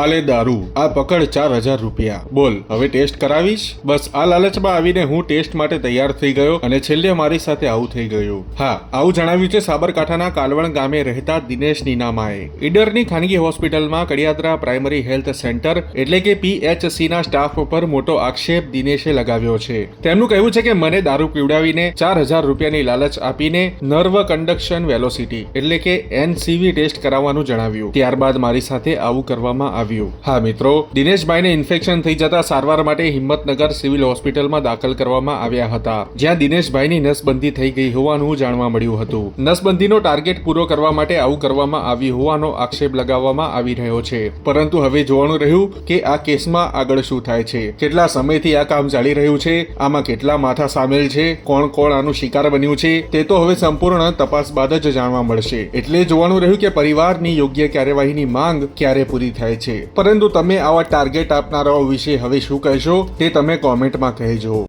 આલે દારૂ. આ પકડ ચાર હજાર રૂપિયા. બોલ, હવે ટેસ્ટ કરાવીશ? બસ, આ લાલચમાં આવીને હું ટેસ્ટ માટે તૈયાર થઈ ગયો અને છેલ્લે મારી સાથે આવું થઈ ગયું. હા, આવું જણાવ્યું છે સાબરકાંઠાના કાલવણ ગામે રહેતા દિનેશ નીનામાએ. ઈડરની ખાનગી હોસ્પિટલમાં કડિયાદરા પ્રાઇમરી હેલ્થ સેન્ટર એટલે કે પીએચસીના સ્ટાફ ઉપર મોટો આક્ષેપ દિનેશે લગાવ્યો છે. તેમનું કહેવું છે કે મને દારૂ પીવડાવીને ચાર હજાર રૂપિયાની લાલચ આપીને નર્વ કંડક્શન વેલોસિટી એટલે કે એનસીવી ટેસ્ટ કરાવવાનું જણાવ્યું. ત્યારબાદ મારી સાથે આવું કરવામાં આવ્યું. હા, મિત્રો. દિનેશભાઈને ઇન્ફેક્શન થઈ જતા સારવાર માટે હિંમતનગર સિવિલ હોસ્પિટલમાં દાખલ કરવામાં આવ્યા હતા. જ્યાં દિનેશભાઈની નસબંધી થઈ ગઈ હોવાનું જાણવા મળ્યું હતું. નસબંધીનો ટાર્ગેટ પૂરો કરવા માટે આવું કરવામાં આવ્યું હોવાનો આક્ષેપ લગાવવામાં આવી રહ્યો છે. પરંતુ હવે જોવાનું રહ્યું કે આ કેસમાં આગળ શું થાય છે. કેટલા સમયથી આ કામ ચાલી રહ્યું છે? આમાં કેટલા માથા સામેલ છે? કોણ કોણ આનું શિકાર બન્યું છે? તે તો હવે સંપૂર્ણ તપાસ બાદ જ જાણવા મળશે. એટલે જોવાનું રહ્યું કે પરિવારની યોગ્ય કાર્યવાહીની માંગ ક્યારે પૂરી થાય છે. પરંતુ તમે આવા ટાર્ગેટ આપનારાઓ વિશે હવે શું કહેશો તે તમે કોમેન્ટમાં કહેજો.